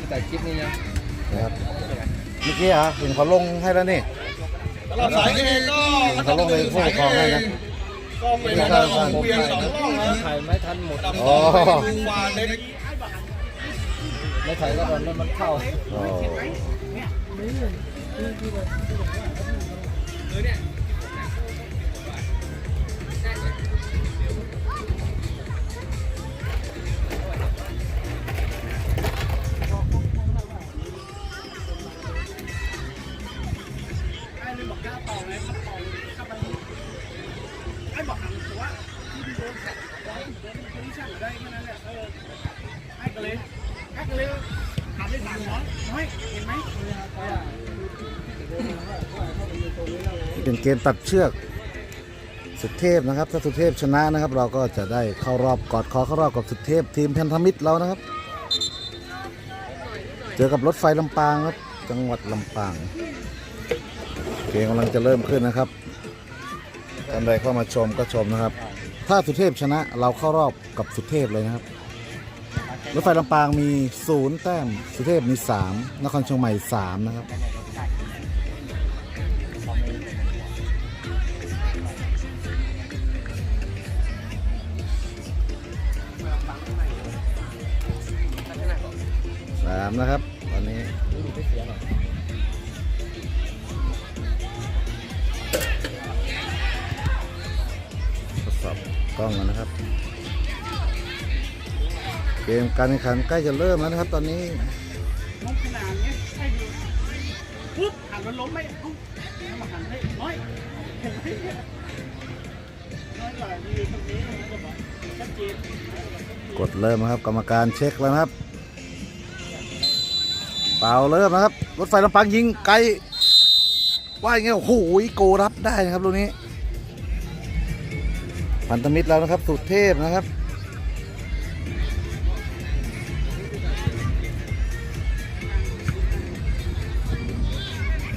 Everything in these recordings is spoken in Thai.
ที่แต่คลิปนี้ยังนะครับเมื่อกี้อะเห็นเขาลงให้แล้วนี่สำหรับสายเอก็เห็นเขาลงในผู้ปกครองให้นะก็เป็นทางด้านของเวียงสองร่องนะถ่ายไม่ทันหมดลำอ๋ต่ออเป็นดูวาเล็กไม่ถ่ายก็ตอนนั้นมันเข้าอ๋อไกมตัดเชือก สุเทพนะครับ ถ้าสุเทพชนะนะครับ เราก็จะได้เข้ารอบกอดคอเข้ารอบกับสุเทพทีมพันธมิตรเรานะครับ เจอกับรถไฟลำปางครับ จังหวัดลำปางเกมกำลังจะเริ่มขึ้นนะครับท่านใดเข้ามาชมก็ชมนะครับ ถ้าสุเทพชนะเราเข้ารอบกับสุเทพเลยนะครับรถไฟลำปางมีศูนย์แต้ม สุเทพมีสามนครเชียงใหม่สามนะครับามนะครับ ตอนนี้ทดสอบกล้องกันนะครับ เกมการแข่งขันใกล้จะเริ่มแล้วนะครับ ตอนนี้ล้มขนาดนี้ยให้ดูปุ๊บหันมันล้มไม่เอ้าทำมาหันให้น้อยเห็นไหมน้อยกว่าดีตรงนี้ชัดเจนกดเริ่มครับ กรรมการเช็คแล้วครับ เป่าเริ่มนะครับ รถไฟลำปางยิงไกลว่าอย่างเงี้ยโอ้โหโกรับได้นะครับลูกนี้พันธมิตรแล้วนะครับ สุดเทพนะครับ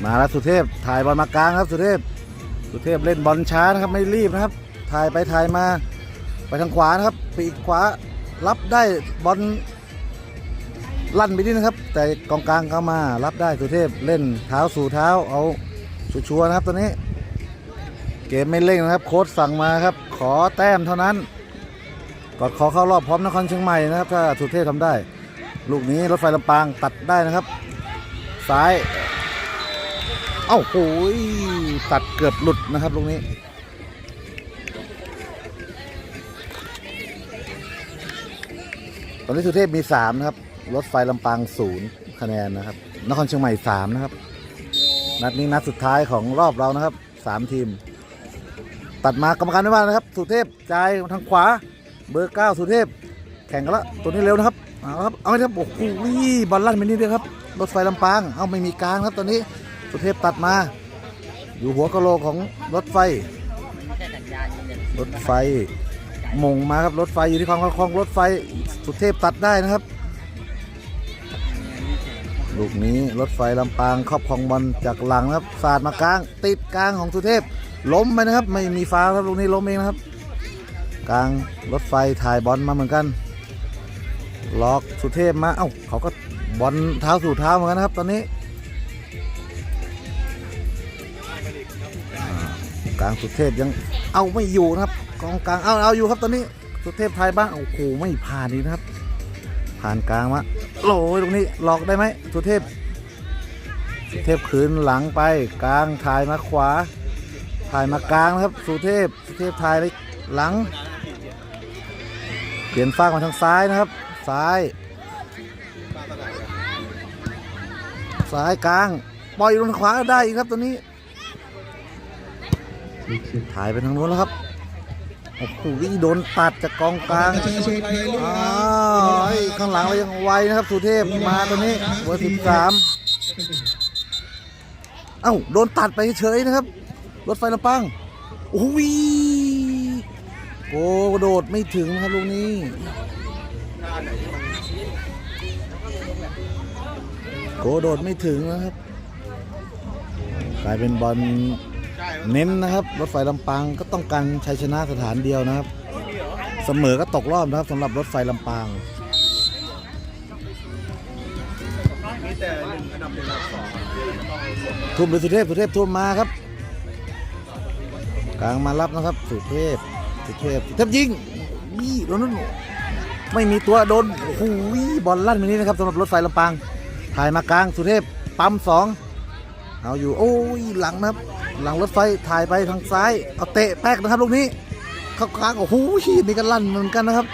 มาแล้วสุเทพถ่ายบอลมากลางครับ สุเทพ สุเทพเล่นบอลช้านะครับไม่รีบนะครับ ถ่ายไปถ่ายมา ไปทางขวานะครับ ปีกขวารับได้บอล ลั่นไปนิดนะครับ แต่กองกลางเข้ามารับได้สุเทพเล่นเท้าสู่เท้าเอาชัวร์นะครับตัวนี้ เกมไม่เร่งนะครับ โค้ชสั่งมาครับ ขอแต้มเท่านั้นกอดขอเข้ารอบพร้อมนครเชียงใหม่นะครับ ถ้าสุเทพทำได้ ลูกนี้รถไฟลำปางตัดได้นะครับซ้ายเอ้าโหยตัดเกือบหลุดนะครับลูกนี้ตอนนี้สุเทพมี3นะครับ รถไฟลำปางศูนย์คะแนนนะครับ นครเชียงใหม่3นะครับ นัดนี้นัดสุดท้ายของรอบเรานะครับ3ทีม ตัดมากรรมการไม่ว่านะครับ สุเทพจ่ายทางขวา เบอร์9สุเทพ แข่งกันละตัวนี้เร็วนะครับเอาละครับเอาลยครับโอ้โหบอลลั่นไปนิดเดียวครับ รถไฟลำปางเอาไม่มีกลางครับตอนนี้สุเทพตัดมา อยู่หัวกะโหลกของรถไฟ รถไฟมงมาครับรถไฟอยู่ที่คลองคลองรถไฟสุเทพตัดได้นะครับ ลูกนี้รถไฟลำปางครอบครองบอลจากหลังนะครับสาดมากลาง ติดกลางของสุเทพ ล้มไปนะครับ ไม่มีฟ้าครับลูกนี้ล้มเองนะครับ กลางรถไฟถ่ายบอลมาเหมือนกัน ล็อกสุเทพมาเอ้าเขาก็บอลเท้าสู่เท้าเหมือนกันนะครับ ตอนนี้กลางสุเทพยังเอาไม่อยู่นะครับกองกลางเอาเอาอยู่ครับตอนนี้สุเทพไทยบ้างโอ้โหไม่ผ่านอีกนะครับ ผ่านกลางมา โหลตรงนี้หลอกได้ไหมสุเทพสุเทพคืนหลังไปกลางถ่ายมาขวา ถ่ายมากลางนะครับ สุเทพสุเทพถ่ายไปหลัง เปลี่ยนฟากมาทางซ้ายนะครับ ซ้าย ซ้ายกลาง ปล่อยลงขวาได้อีกครับตัวนี้ ถ่ายไปทางโน้นแล้วครับ โอ้โหโดนตัดจากกองกลางอ้าวไอ้ข้างหลังเรายังไวนะครับสุเทพมาตัวนี้เบอร์สิบสามเอ้าโดนตัดไปเฉยๆนะครับ รถไฟลำปางโอ้ยโอ้โดดไม่ถึงครับลูกนี้โกโดดไม่ถึงนะครับ กลายเป็นบอล เน้นนะครับ รถไฟลำปางก็ต้องการชัยชนะสถานเดียวนะครับ เสมอก็ตกรอบนะครับสำหรับรถไฟลำปางแต่หนึ่งอันดับหนึ่งอันดับสองทุ่มหรือสุเทพสุเทพทุ่มมาครับ กลางมารับนะครับ สุเทพสุเทพสุเทพยิงนี่โดนนั่นไม่มีตัวโดนโอ้โหบอลลั่นไปนี้นะครับสำหรับรถไฟลำปาง ถ่ายมากลางสุเทพปั๊มสองเอาอยู่โอ้ยหลังนะครับ หลังรถไฟถ่ายไปทางซ้ายเอาเตะแป๊กนะครับลูกนี้เข้ากลางโอ้โหนี่ก็ลั่นเหมือนกันนะครับ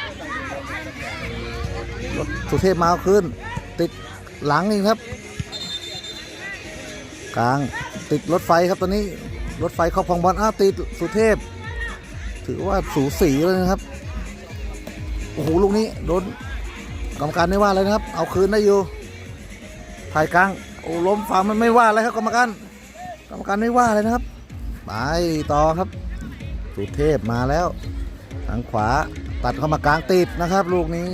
รถสุเทพมาเอาคืนติดหลังนี่ครับ กลางติดรถไฟครับตอนนี้รถไฟเข้าพองบอลอ้าวติดสุเทพ ถือว่าสูสีเลยนะครับโอ้โหลูกนี้โดนกรรมการไม่ว่าเลยนะครับ เอาคืนได้อยู่ถ่ายกลางโอ้ล้มฝ่ามันไม่ว่าอะไรครับกรรมการ รรมการไม่ว่าเลยนะครับ ไปต่อครับ สุเทพมาแล้วทางขวาตัดเข้ามากลางติดนะครับ ลูกนี้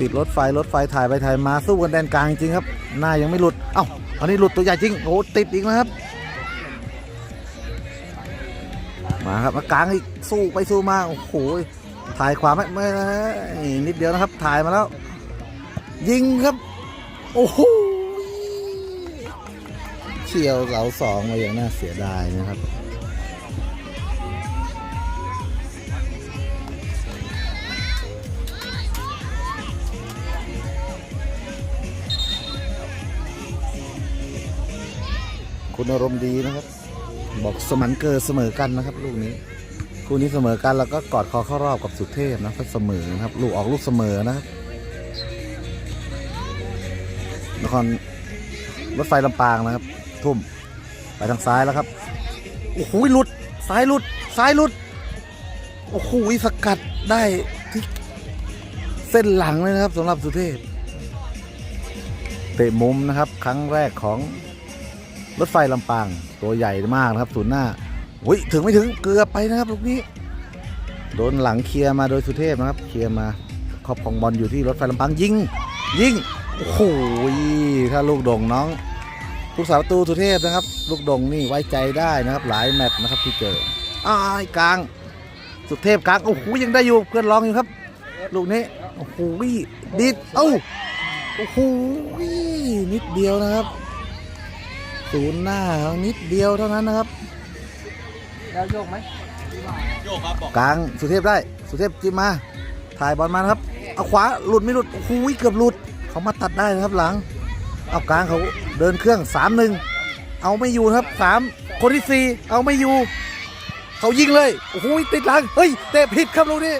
ติดรถไฟรถไฟถ่ายไปถ่ายมาสู้กันแดนกลางจริงครับ หน้ายังไม่หลุด เอ้าอันนี้หลุดตัวใหญ่จริงโอ้ติดอีกนะครับ มาครับมากลางอีกสู้ไปสู้มาโอ้โหถ่ายขวาไม่ไม่นิดเดียวนะครับถ่ายมาแล้ว ยิงครับ โอ้โห เฉียวเสาสองมาอย่างน่าเสียดายนะครับ คุณอารมณ์ดีนะครับ บอกสมันเกอร์เสมอกันนะครับ ลูกนี้คู่นี้เสมอกันแล้วก็กอดคอเข้ารอบกับสุเทพนะก็เสมอนะครับ ลูกออกลูกเสมอนะครับนครรถไฟลำปางนะครับ ทุ่ม ไปทางซ้ายแล้วครับ โอ้โหหลุด ซ้ายหลุด ซ้ายหลุด โอ้โหสกัดได้ที่เส้นหลังเลยนะครับสำหรับสุเทพ เตะมุมนะครับ ครั้งแรกของรถไฟลำปาง ตัวใหญ่มากนะครับศูนย์หน้าอุ้ยถึงไม่ถึงเกือบไปนะครับลูกนี้ โดนหลังเคลียร์มาโดยสุเทพนะครับ เคลียร์มาครอบครองบอลอยู่ที่รถไฟลำปางยิง ยิง โอ้โหถ้าลูกโด่งน้อง ลูกสาวประตูสุเทพนะครับ ลูกโด่งนี่ไว้ใจได้นะครับ หลายแมตช์นะครับที่เจออ้ายกลาง สุเทพกลางโอ้โหยังได้อยู่เพื่อนรองอยู่ครับ ลูกนี้โอ้โหดิดเอ้าโอ้โหนิดเดียวนะครับศูนย์หน้านิดเดียวเท่านั้นนะครับแล้วโยกไหมโยกครับบอกกลางสุเทพได้สุเทพจิ้มมาถ่ายบอลมานะครับเอาขวาหลุดไม่หลุดโอ้โหเกือบหลุดเขามาตัดได้นะครับหลัง เอากลางเขาเดินเครื่องสามหนึ่งเอาไม่อยู่นะครับสามคนที่สี่เอาไม่อยู่ เขายิงเลยโอ้โหติดหลังเฮ้ยเตะผิดครับลูกนี้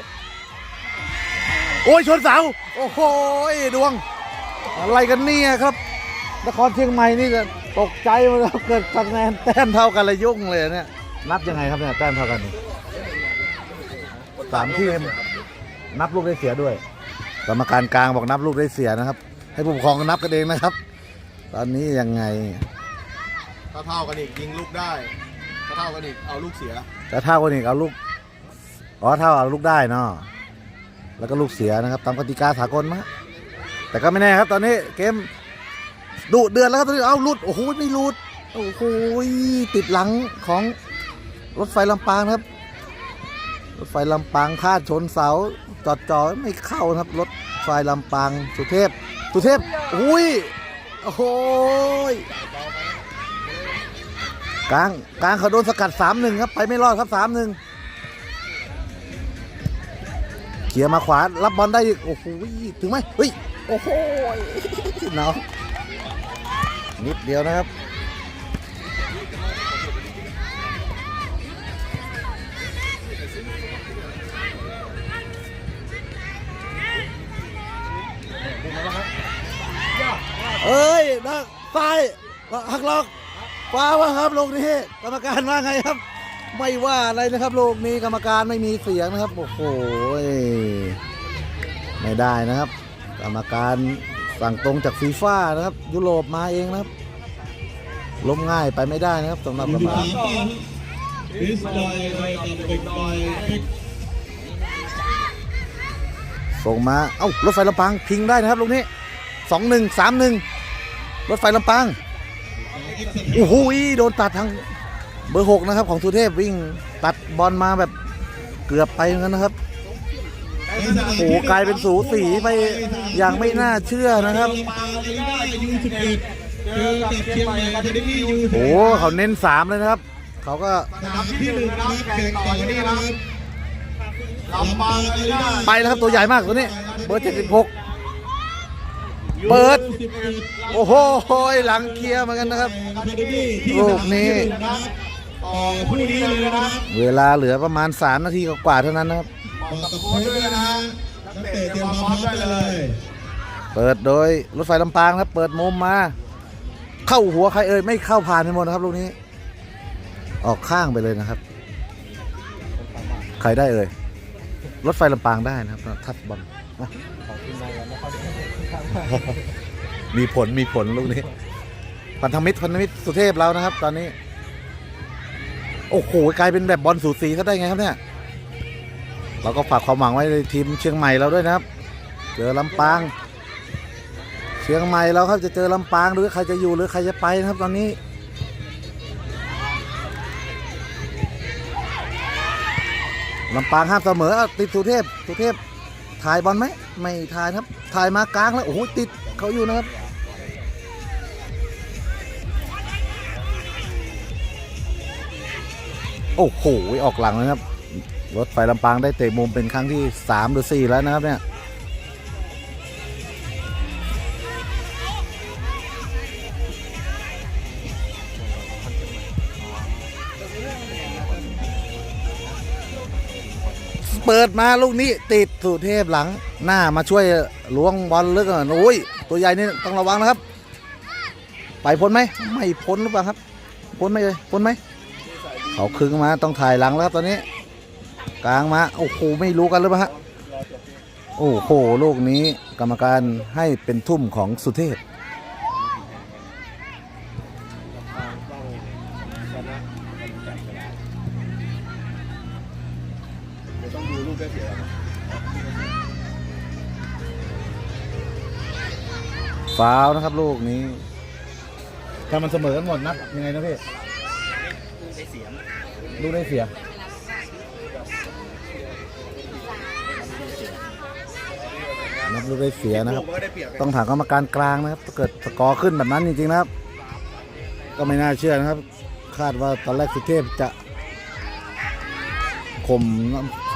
โอ้ยชนเสาโอ้โหดวง อะไรกันเนี่ยครับนครเชียงใหม่นี่จะตกใจมดแล้วเกิดคะแนนแต้มเท่ากันเลยยุ่งเลยเนี่ยนับยังไงครับเนี่ยแต้มเท่ากันสามทีมนับลูกได้เสียด้วยกรรมการกลางบอกนับลูกได้เสียนะครับ ให้ผู้ปกครองนับกันเองนะครับ ตอนนี้ยังไงถ้าเท่ากันอีกยิงลูกได้ถ้าเท่ากันอีกเอาลูกเสียจะเท่ากันอีกเอาลูกอ๋อเท่าเอาลูกได้เนาะแล้วก็ลูกเสียนะครับตามกติกาสากลมะแต่ก็ไม่แน่ครับ ตอนนี้เกมดุเดือดแล้วครับตอนนี้เอาหลุดโอ้โหไม่หลุดโอ้โหติดหลังของรถไฟลำปางครับ รถไฟลำปางพลาดชนเสาจอดจอไม่เข้านะครับ รถไฟลำปางสุเทพ สุเทพอุ้ย โอ้โหกลางกลางเขาโดนสกัดสามหนึ่งครับ ไปไม่รอดครับสามหนึ่งเขี่ยมาขวา รับบอลได้ โอ้โหถึงไหมเฮ้ย โอ้โหเนาะนิดเดียวนะครับ เอ้ยนักซ้ายหักล็อกฟ้าว่าครับลูกนี้กรรมการว่าไงครับ ไม่ว่าอะไรนะครับลูกนี้กรรมการไม่มีเสียงนะครับโอ้โหไม่ได้นะครับ กรรมการสั่งตรงจากฟีฟ่านะครับ ยุโรปมาเองนะครับ ล้มง่ายไปไม่ได้นะครับสำหรับกรรมการส่งมา เอ้ารถไฟลำปางพิงได้นะครับลูกนี้สองหนึ่งสามหนึ่ง รถไฟลำปางโอ้โหโดนตัดทางเบอร์หกนะครับ ของสุเทพวิ่งตัดบอลมาแบบเกือบไปเหมือนกันนะครับโอ้โหกลายเป็นสูสีไปอย่างไม่น่าเชื่อนะครับโอ้โหเขาเน้นสามเลยนะครับ เขาก็ไปแล้วครับตัวใหญ่มากตัวนี้ เบอร์เจ็ดสิบหกเปิด โอ้โหหลังเคลียร์เหมือนกันนะครับอะคาเดมี่ที่ลูสกนามนี้ที่หนึ่งนะครับต่อคู่นี้เลยนะครับเวลาเหลือประมาณ 3 นาทีกว่าๆเท่านั้นนะครับบอกกับโค้ชด้วยนะฮะนักเตะเตรียมความพร้อมได้เลยเปิดโดยรถไฟลำปางครับ เปิดมุมมา เข้าหัวใครเอ่ยไม่เข้าผ่านไปหมดนะครับลูกนี้ ออกข้างไปเลยนะครับ ใครได้เอ่ยรถไฟลำปางได้นะครับทัดบอลนะของที มีผลมีผลลูกนี้ พันธมิตรพันธมิตรสุเทพเรานะครับ ตอนนี้ โอ้โหกลายเป็นแบบบอลสูสีเขาได้ไงครับเนี่ย เราก็ฝากความหวังไว้ในทีมเชียงใหม่เราด้วยนะครับ เจอลำปาง เชียงใหม่เราครับจะเจอลำปางหรือใครจะอยู่หรือใครจะไปนะครับ ตอนนี้ลำปางห้ามเสมอติดสุเทพสุเทพถ่ายบอลไหมไม่ถ่ายครับ ถ่ายมากลางแล้วโอ้โหติดเขาอยู่นะครับ โอ้โหออกหลังเลยครับ รถไฟลำปางได้เตะมุมเป็นครั้งที่ 3 หรือ 4 แล้วนะครับเนี่ยเปิดมาลูกนี้ติดสุเทพหลังหน้ามาช่วยล้วงบอลลึกอะโอ้ยตัวใหญ่นี่ต้องระวังนะครับ ไปพ้นไหมไม่พ้นหรือเปล่าครับ พ้นไหมเลยพ้นไหม เขาคึงมาต้องถ่ายหลังแล้วครับตอนนี้ กลางมาโอ้โหไม่รู้กันหรือเปล่าฮะโอ้โหลูกนี้กรรมการให้เป็นทุ่มของสุเทพเดี๋ยวต้องดูลูกได้เสียฟาวนะครับลูกนี้ถ้ามันเสมอกันหมดนับยังไงนะพี่ ลูกได้เสีย นับลูกได้เสียนะครับ ต้องถามกรรมการกลางนะครับถ้าเกิดสกอร์ขึ้นแบบนั้นจริงๆนะครับ ก็ไม่น่าเชื่อนะครับ คาดว่าตอนแรกสุเทพจะข่ม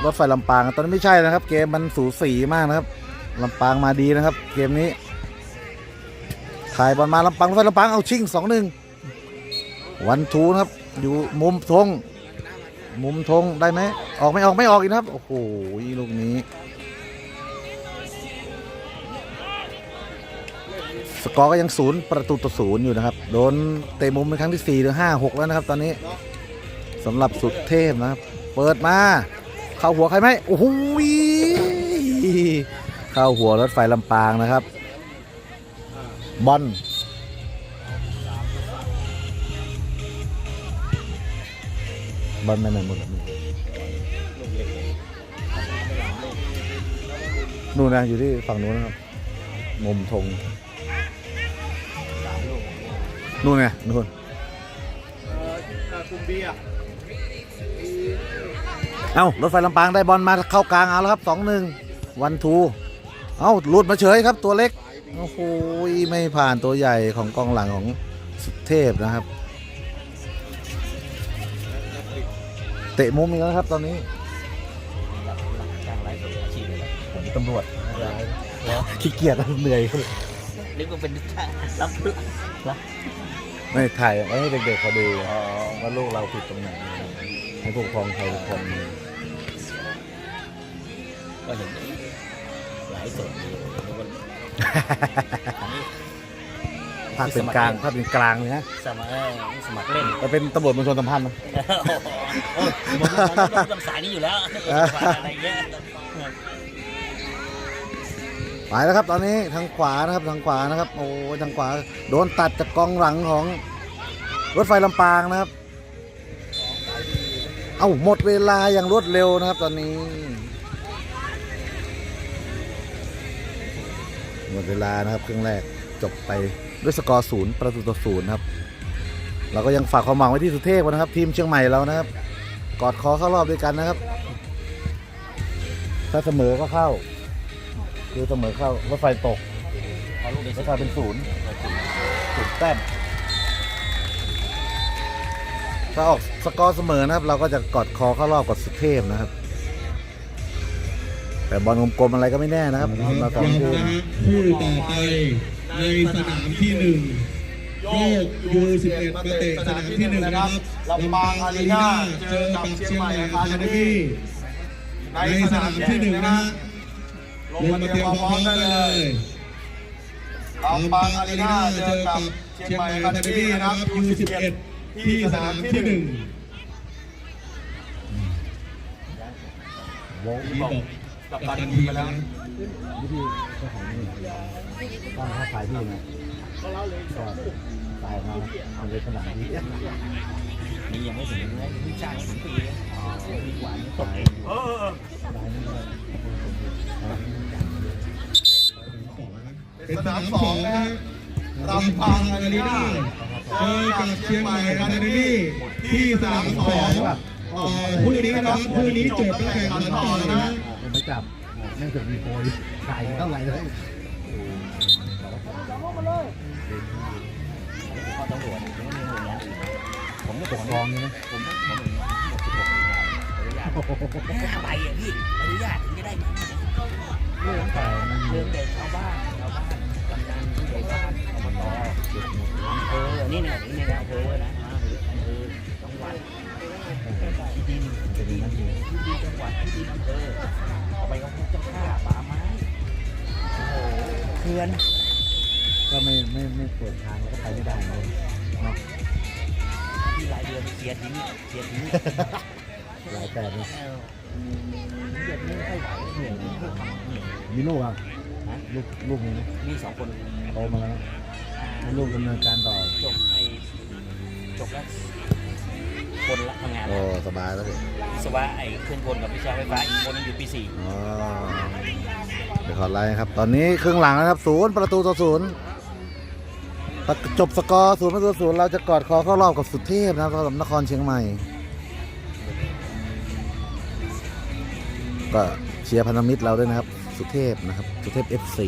รถไฟลำปาง ตอนนี้ไม่ใช่นะครับ เกมมันสูสีมากนะครับลำปางมาดีนะครับ เกมนี้ถ่ายบอลมาลำปางรถไฟลำปางเอาชิงสองหนึ่งวันทูนะครับ อยู่มุมธง มุมธงได้ไหมออกไม่ออกไม่ออกอีกนะครับ โอ้โหลูกนี้ สกอร์ก็ยังศูนย์ประตูต่อศูนย์อยู่นะครับ โดนเตะมุมเป็นครั้งที่ 4 หรือ 5 6 แล้วนะครับ ตอนนี้สำหรับสุดเทพนะครับ เปิดมา เข้าหัวใครไหมโอ้โหเข้าหัวรถไฟลำปางนะครับ บอล บอลไปไหนหมดแล้วนู่นนะอยู่ที่ฝั่งนู้นนะครับ มุมธงนู่นไงนู่นคุมเบียร์เอ้ารถไฟลำปางได้บอลมาเข้ากลางเอาแล้วครับสองหนึ่งวันทู เอ้าหลุดมาเฉยครับตัวเล็ก โอ้โหไม่ผ่านตัวใหญ่ของกองหลังของสุเทพนะครับ เตะมุมอีกแล้วครับตอนนี้จ้างไลฟ์สดอาชีพเลยนะผมตำรวจขี้เกียจเหนื่อยนึกว่าเป็นรับเพื่อไม่ถ่ายไว้ให้เด็กๆเขาดูว่าลูกเราผิดตรงไหนให้ผู้ปกครองไทยทุกคนก็เห็นไลฟ์สดดีนึกว่าอันนี้ ภาคเป็นกลางภาคเป็นกลางเลยนะสมัครสมัครเล่นไปเป็นตำรวจมวลชนสัมพันธ์นะโอ้ยผมต้องต้องสายนี้อยู่แล้วอะไรเงี้ยไปแล้วครับตอนนี้ทางขวานะครับทางขวานะครับโอ้ยทางขวา โดนตัดจากกองหลังของรถไฟลำปางนะครับ เอ้าหมดเวลาอย่างรวดเร็วนะครับ ตอนนี้ หมดเวลานะครับครึ่งแรกจบไป ด้วยสกอร์ศูนย์ประตูต่อศูนย์ครับเราก็ยังฝากความหวังไว้ที่สุเทพนะครับ ทีมเชียงใหม่เรานะครับ กอดคอเข้ารอบด้วยกันนะครับ ถ้าเสมอก็เข้า คือเสมอเข้ารถไฟตกเอาลูกเดียวรถไฟเป็นศูนย์ศูนย์แต้มถ้าออกสกอร์เสมอนะครับ เราก็จะกอดคอเข้ารอบกับสุเทพนะครับ แต่บอลกลมๆอะไรก็ไม่แน่นะครับเราสองทีมนะฮะคู่ต่อไป ในสนามที่หนึ่งโยกยูสิบเอ็ดมาเตะสนามที่หนึ่งนะครับลำปางอารีนาเจอกับเชียงใหม่อะคาเดมี่ในสนามที่หนึ่งนะฮะลงมาเตรียมพร้อมได้เลยลำปางอารีนาเจอกับเชียงใหม่อะคาเดมี่นะครับยูสิบเอ็ดที่สนามที่หนึ่งโวงนี่บอกกับตันทีมไปแล้ววิธีเจ้าของนี่ ต้องถ้าขายที่นะก็เล่าเลยก็ตายมาทำในสนามที่นี่ยังไม่ถึงเนื้อยังไม่จ้างถึงปีเลยปีกว่านี่ตกเออตายนี่ก็เป็นสนามสองนะฮะลำปางอารีนาเจอกับเชียงใหม่อะคาเดมี่ที่สนามสองเอ่อคู่นี้นะครับคู่นี้จบแล้วแข่งขันต่อนะฮะยังไม่จับแม่งเกิดมีโปรยขายเท่าไหร่เลย ปกครองนี่นะผมก็ผมอย่างเงี้ยหมดสิบหกหน่วยงานอนุญาตห้าใบอะพี่อนุญาตถึงจะได้มาเรื่องแต่เรื่องเด็กชาวบ้านชาวบ้านกำนันผู้ใหญ่บ้านอบตอำเภอนี่เนี่ยนี่เนี่ยอำเภอนะอำเภอจังหวัดที่ดินจะมีนั่นเองที่ดินจังหวัดที่ดินอำเภอเอาไปก็พวกเจ้าข้าป่าไม้โอ้โหเขื่อนก็ไม่ไม่ไม่เปิดทางแล้วก็ไปไม่ได้เลยเนาะ ที่รายเดือนเสียทิ้งเสียทิ้งหลายแต่เลยเออเดือนนี้ไม่ค่อยไหวเหนื่อยเหนื่อยเหนื่อยมีลูกอะฮะลูกลูกมีไหมมีสองคนโตมาแล้วอ่าให้ลูกดำเนินการต่อจบไอ้จบแล้วคนละทำงานโอ้สบายแล้วสิวิศวะไอ้เครื่องกลกับวิชาไฟฟ้าอีกคนนึงอยู่ปีสี่อ๋อเดี๋ยวขอไลน์ครับ ตอนนี้ครึ่งหลังนะครับศูนย์ประตูต่อศูนย์ จบสกอร์ศูนย์ประตูศูนย์เราจะกอดคอเข้ารอบกับสุเทพนะครับสำหรับนครเชียงใหม่ ก็เชียร์พันธมิตรเราด้วยนะครับ สุเทพนะครับ สุเทพ F4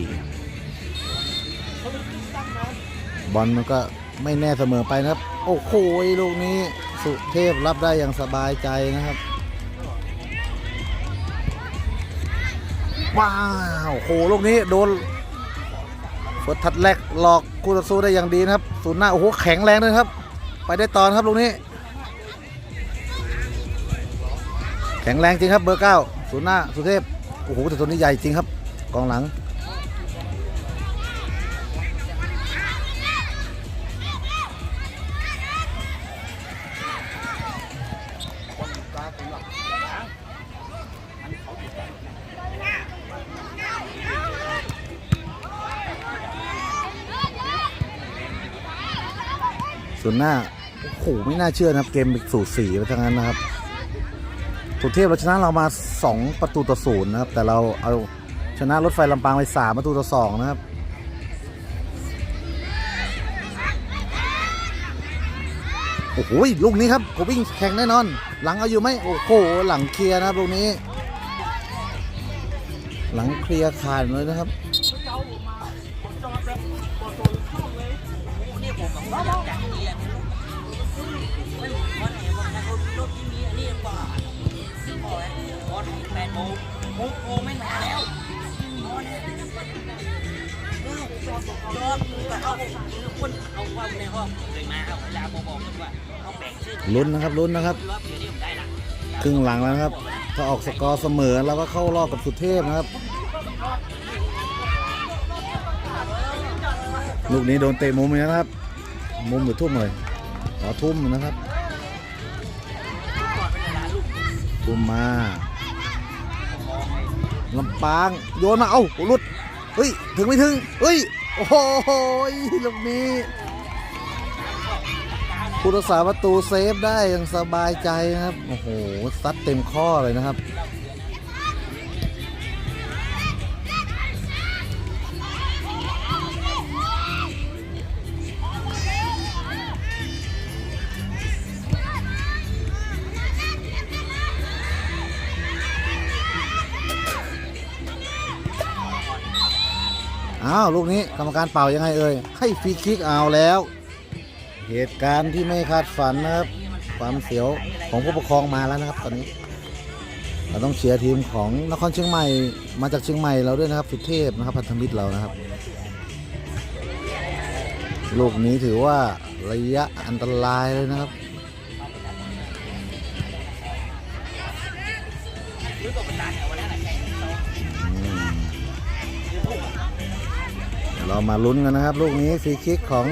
บอลมันก็ไม่แน่เสมอไปนะครับ โอ้โหลูกนี้สุเทพรับได้อย่างสบายใจนะครับว้าวโอ้โหลูกนี้โดน เฟิร์สทัดแรกหลอกคู่ต่อสู้ได้อย่างดีนะครับ ศูนย์หน้าโอ้โหแข็งแรงเลยครับ ไปได้ตอนครับลูกนี้ แข็งแรงจริงครับเบอร์เก้าศูนย์หน้าสุเทพโอ้โหแต่ตัวนี้ใหญ่จริงครับกองหลัง ส่วนหน้าโอ้โหไม่น่าเชื่อนะครับ เกมสูสีไปทั้งนั้นนะครับสุเทพเราชนะเรามา 2 ประตูต่อศูนย์นะครับ แต่เราเอาชนะรถไฟลำปางไป 3 ประตูต่อ2นะครับโอ้โหลูกนี้ครับผมวิ่งแข่งแน่นอน หลังเอาอยู่ไหมโอ้โหหลังเคลียร์นะครับลูกนี้ หลังเคลียร์ขาดเลยนะครับ ลุ้นนะครับลุ้นนะครับ ครึ่งหลังแล้วครับถ้าออกสกอร์เสมอเราก็เข้ารอบกับสุเทพนะครับ ลูกนี้โดนเตะมุมเลยนะครับ มุมหรือทุ่มเลยอ๋อทุ่มนะครับ ทุ่มมาลำปางโยนมา เอ้าหลุดเฮ้ย ถึงไม่ถึงเฮ้ย โอ้โหลูกนี้ ผู้รักษาประตูเซฟได้ยังสบายใจครับ โอ้โห ซัดเต็มข้อเลยนะครับ อ้าว ลูกนี้กรรมการเป่ายังไงเอ่ย ให้ฟรีคิกเอาแล้ว เหตุการณ์ที่ไม่คาดฝันนะครับ ความเสียวของผู้ปกครองมาแล้วนะครับ ตอนนี้ เราต้องเชียร์ทีมของนครเชียงใหม่มาจากเชียงใหม่เราด้วยนะครับสุเทพนะครับพันธมิตรเรานะครับ ลูกนี้ถือว่าระยะอันตรายเลยนะครับเรามาลุ้นกันนะครับ ลูกนี้ฟรีคิกของ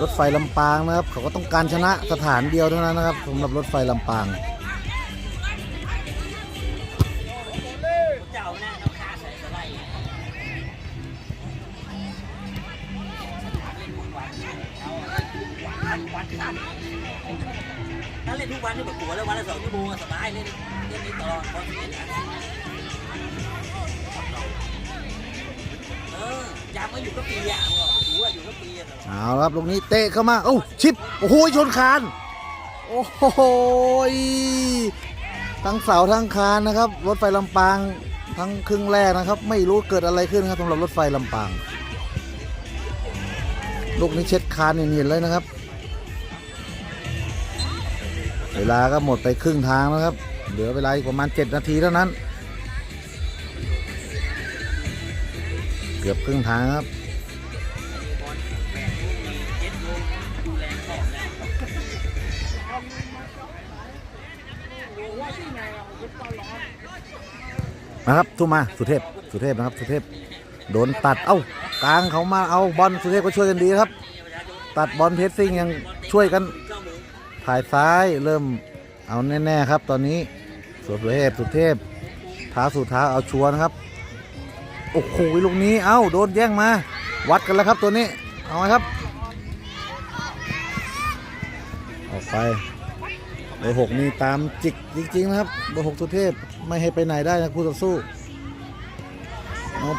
รถไฟลำปางนะครับ เขาก็ต้องการชนะสถานเดียวเท่านั้นนะครับสำหรับรถไฟลำปางเจ้าหน้าน้ำขาใส่สไลด์วันวันขันถ้าเล่นทุกวันนี่แบบกลัวแล้ววันละสองชั่วโมงสบายเล่นเล่นนี้ตลอดพอสิเออจำมาอยู่ก็ปีอะบออยู่ว่าอยู่ก็ปีอะ เอาครับลูกนี้เตะเข้ามาโอ้ชิปโอ้โหชนคานโอ้โหทั้งเสาทั้งคานนะครับ รถไฟลำปางทั้งครึ่งแรกนะครับ ไม่รู้เกิดอะไรขึ้นครับสำหรับรถไฟลำปาง ลูกนี้เช็ดคานเนียนๆเลยนะครับ เวลาก็หมดไปครึ่งทางแล้วครับ เหลือเวลาอีกประมาณ 7 นาทีเท่านั้น เกือบครึ่งทางครับ นะครับทุ่มมาสุเทพสุเทพนะครับ สุเทพโดนตัดเอ้ากลางเขามาเอาบอลสุเทพก็ช่วยกันดีครับ ตัดบอลเพสซิ่งยังช่วยกันถ่ายซ้ายเริ่มเอาแน่ๆครับ ตอนนี้สุเทพสุเทพท้าสู่ท้าเอาชัวร์นะครับโอ้โหลูกนี้เอ้าโดนแย่งมา วัดกันแล้วครับตัวนี้เอาไหมครับ ออกไป บอร์หกนี่ตามจิกจริงๆนะครับเบอร์หกสุเทพไม่ให้ไปไหนได้นะคู่ต่อสู้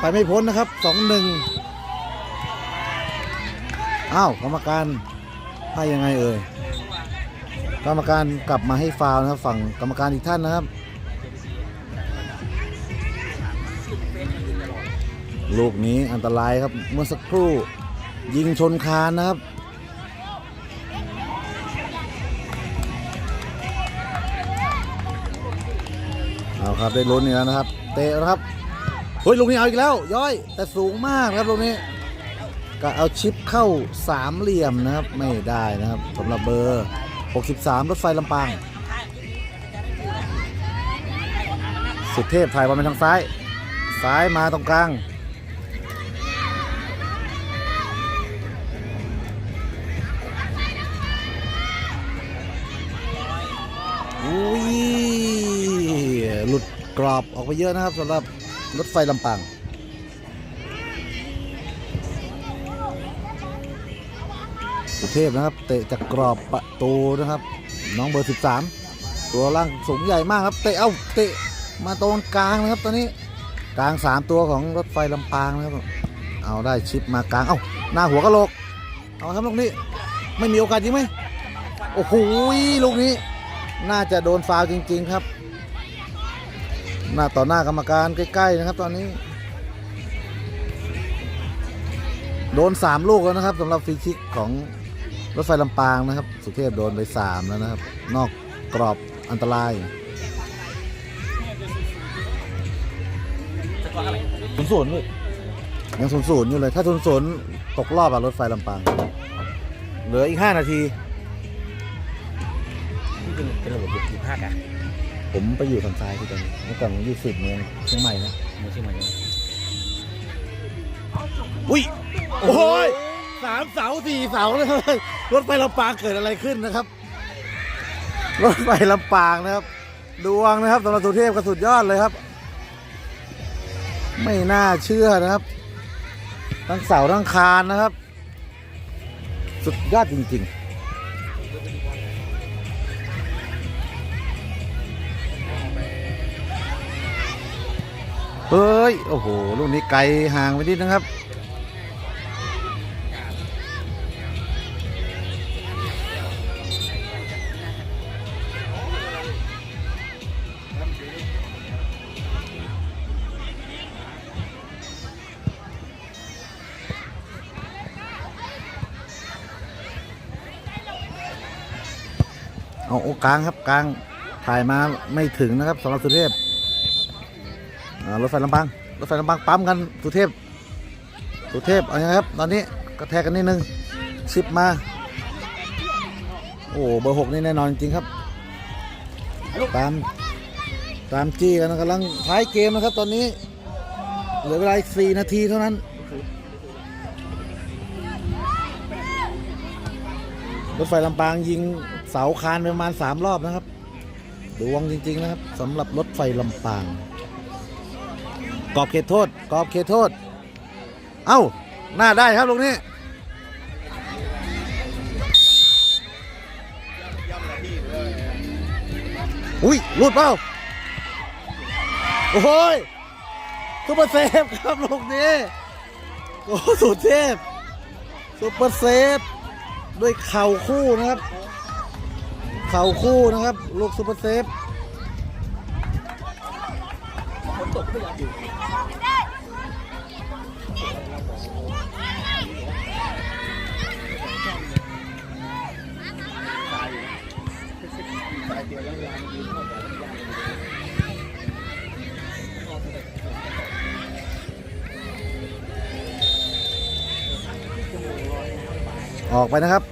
ไปไม่พ้นนะครับสองหนึ่งอ้าวกรรมการให้ยังไงเอ่ยกรรมการกลับมาให้ฟาวนะครับฝั่งกรรมการอีกท่านนะครับ ลูกนี้อันตรายครับเมื่อสักครู่ยิงชนคานนะครับ เอาครับได้ลุ้นอีกแล้วนะครับ เตะครับเฮ้ยลูกนี้เอาอีกแล้ว ย้อย แต่สูงมากครับลูกนี้ก็เอาชิปเข้าสามเหลี่ยมนะครับ ไม่ได้นะครับสำหรับเบอร์ 63 รถไฟลำปาง สุดเทพถ่ายบอลไปทางซ้าย ซ้ายมาตรงกลาง กรอบออกไปเยอะนะครับสำหรับรถไฟลำปางสุเทพนะครับเตะจากกรอบประตูนะครับ น้องเบอร์ 13 ตัวร่างสูงใหญ่มากครับ เตะเอ้าเตะมาตรงกลางนะครับตอนนี้กลาง 3 ตัวของรถไฟลำปางนะครับเอาได้ชิปมากลางเอ้าหน้าหัวกะโหลกเอาครับลูกนี้ไม่มีโอกาสยิงไหมโอ้โหลูกนี้ น่าจะโดนฟาวจริง ๆ ครับ หน้าต่อหน้ากรรมการใกล้ๆนะครับ ตอนนี้ โดน3ลูกแล้วนะครับสำหรับฟรีคิกของรถไฟลำปางนะครับ สุเทพโดนไป3แล้วนะครับ นอกกรอบอันตรายศูนย์ศูนย์ยยังศูนย์ศูนย์อยู่เลย ถ้าศูนย์ศูนย์ตกรอบอะรถไฟลำปาง เหลืออีก5นาทีนี่เป็นเป็นระบบบุกภาคอะ ผมไปอยู่ทางซ้ายที่ตอนนี้เมื่อก่อนผมอยู่สิบเมืองเชียงใหม่นะไม่ใช่ไหมอุ้ยโอ้ยสามเสาสี่เสาเลยรถไฟลำปางเกิดอะไรขึ้นนะครับ รถไฟลำปางนะครับ ดวงนะครับสำหรับสุเทพก็สุดยอดเลยครับ ไม่น่าเชื่อนะครับ ทั้งเสาทั้งคานนะครับ สุดยอดจริง ๆ เฮ้ย โอ้โห ลูกนี้ไกลห่างไปนิดนะครับ เอาโอกลางครับกลางถ่ายมาไม่ถึงนะครับสำหรับสุเทพ รถไฟลำปางรถไฟลำปางปั๊มกันสุเทพสุเทพเอายังไงครับตอนนี้กระแทกกันนิดนึงชิปมา โอ้โหเบอร์หกนี่แน่นอนจริงครับ ตามตามจี้กันกำลังท้ายเกมนะครับ ตอนนี้เหลือเวลาอีกสี่นาทีเท่านั้นรถไฟลำปางยิงเสาคานปประมาณสามรอบนะครับดวงจริง ๆ นะครับสำหรับรถไฟลำปาง กรอบเขตโทษกรอบเขตโทษ เอ้า หน้าได้ครับตรงนี้อุ้ยหลุดเปล่า โอ้โหยซุปเปอร์เซฟครับลูกนี้โอ้สุดเทพซุปเปอร์เซฟ ด้วยเข่าคู่นะครับ เข่าคู่นะครับ ลูกซุปเปอร์เซฟออ ออกไปนะครับ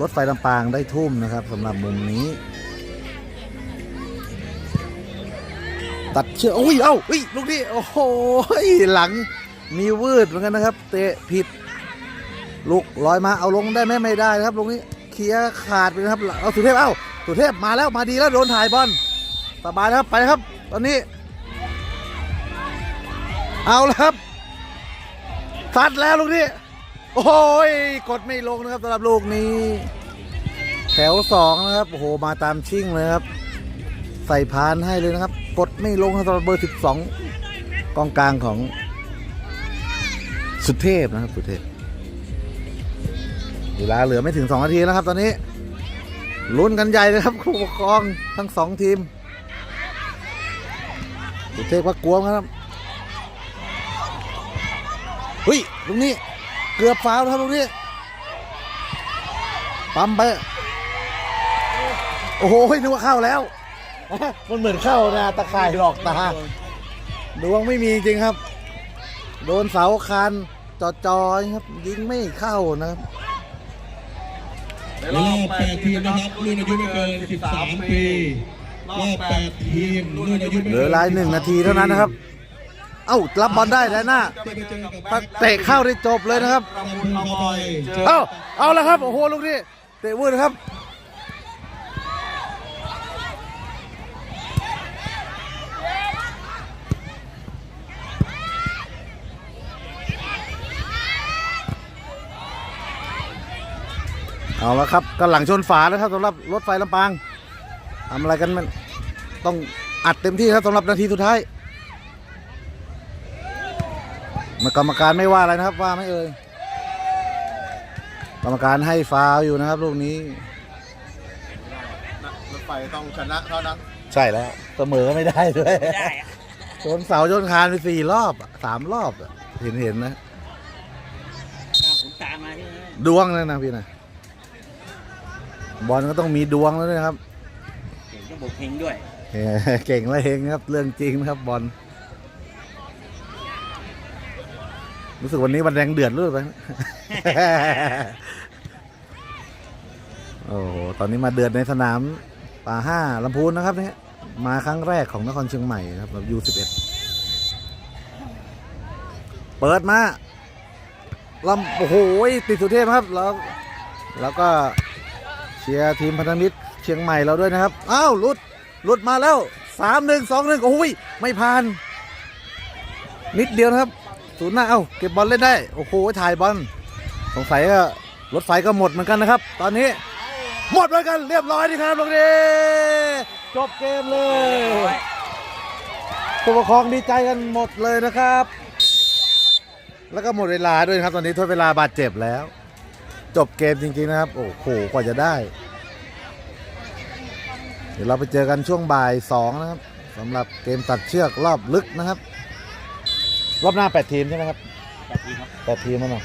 รถไฟลำปางได้ทุ่มนะครับสำหรับมุมนี้ ตัดเชือกโอ้ยเอ้าเฮ้ยลูกนี้โอ้โหหลังมีวืดเหมือนกันนะครับ เตะผิด ลูกลอยมาเอาลงได้ไหมไม่ได้ครับ ลูกนี้เคลียร์ขาดไปนะครับเอาสุเทพเอ้าสุเทพมาแล้วมาดีแล้วโดนถ่ายบอลสบายแล้วครับไปครับ ตอนนี้ เอาแล้วครับซัดแล้วลูกนี้ โอ้ยกดไม่ลงนะครับสำหรับลูกนี้ แถวสองนะครับโอ้โหมาตามชิ่งเลยครับ ใส่พานให้เลยนะครับ กดไม่ลงสำหรับเบอร์สิบสองกองกลางของ สุเทพนะครับ สุเทพเวลาเหลือไม่ถึงสองนาทีแล้วครับ ตอนนี้ลุ้นกันใหญ่เลยครับผู้ปกครองทั้งสองทีมสุเทพว่ากลัวครับเฮ้ยตรงนี้ เกือบฟาวล์นะครับตรงนี้ปั๊มไป โอ้โหนึกว่าเข้าแล้ว มันเหมือนเข้านะตะข่ายหลอกตา ดวงไม่มีจริงครับ โดนเสาคานจอจอยครับ ยิงไม่เข้านะครับรอบ8ทีมนะครับรุ่นอายุไม่เกิน 13 ปี รอบ8ทีมรุ่นอายุไม่เหลืเกิอนเวลาหนึ่งนาทีเท่านั้นนะครับ เอ้ารับบอลได้แล้วหน้าจะไปเจอกับเตะเข้าได้จบเลยนะครับรำพูนคอยเจอเอ้าเอาแล้วครับโอ้โหลูกนี้เตะวืดครับเอาแล้วครับกันหลังชนฝาแล้วครับสำหรับรถไฟลำปางทำอะไรกันมันต้องอัดเต็มที่ครับสำหรับนาทีสุดท้ายมา กรรมการไม่ว่าอะไรนะครับว่าไม่เอ่ยกรรมการให้ฟาวล์อยู่นะครับลูกนี้รถไฟต้องชนะเท่านั้นใช่แล้วเสมอไม่ได้ด้วยไม่ได้อะชนเสาชนคานไปสี่รอบอะสามรอบอะเห็นเห็นนะ อ้าวผมตามมาที่นี่ดวงเลยนะพี่นะบอลก็ต้องมีดวงแล้วด้วยนะครับเก่งก็บอกเพลงด้วยเออเก่งและเฮงครับเรื่องจริงนะครับบอล รู้สึกวันนี้วันแดงเดือดเลือดไปโอ้โห ตอนนี้มาเดือดในสนามป่าห้าลำพูนนะครับเนี่ยมาครั้งแรกของนครเชียงใหม่นะครับแบบยูสิบเอ็ดเปิดมาลำโอ้โหติดสุเทพครับแล้วแล้วก็เชียร์ทีมพันธมิตรเชียงใหม่เราด้วยนะครับอ้าวหลุดหลุดมาแล้วสามหนึ่งสองหนึ่งโอ้ยไม่ผ่าน นิดเดียวนะครับ ศูนย์หน้าเอ้าเก็บบอลเล่นได้โอ้โหถ่ายบอลสงสัยก็รถไฟก็หมดเหมือนกันนะครับ ตอนนี้ หมดเหมือนกันเรียบร้อยดีครับตรงนี้จบเกมเลยผู้ปกครองดีใจกันหมดเลยนะครับ แล้วก็หมดเวลาด้วยครับ ตอนนี้ทดเวลาบาดเจ็บแล้ว จบเกมจริงๆนะครับ โอ้โหกว่าจะได้ เดี๋ยวเราไปเจอกันช่วงบ่ายสองนะครับสำหรับเกมตัดเชือกรอบลึกนะครับ รอบหน้าแปดทีมใช่ไหมครับแปดทีมครับแปดทีมแล้วเนาะ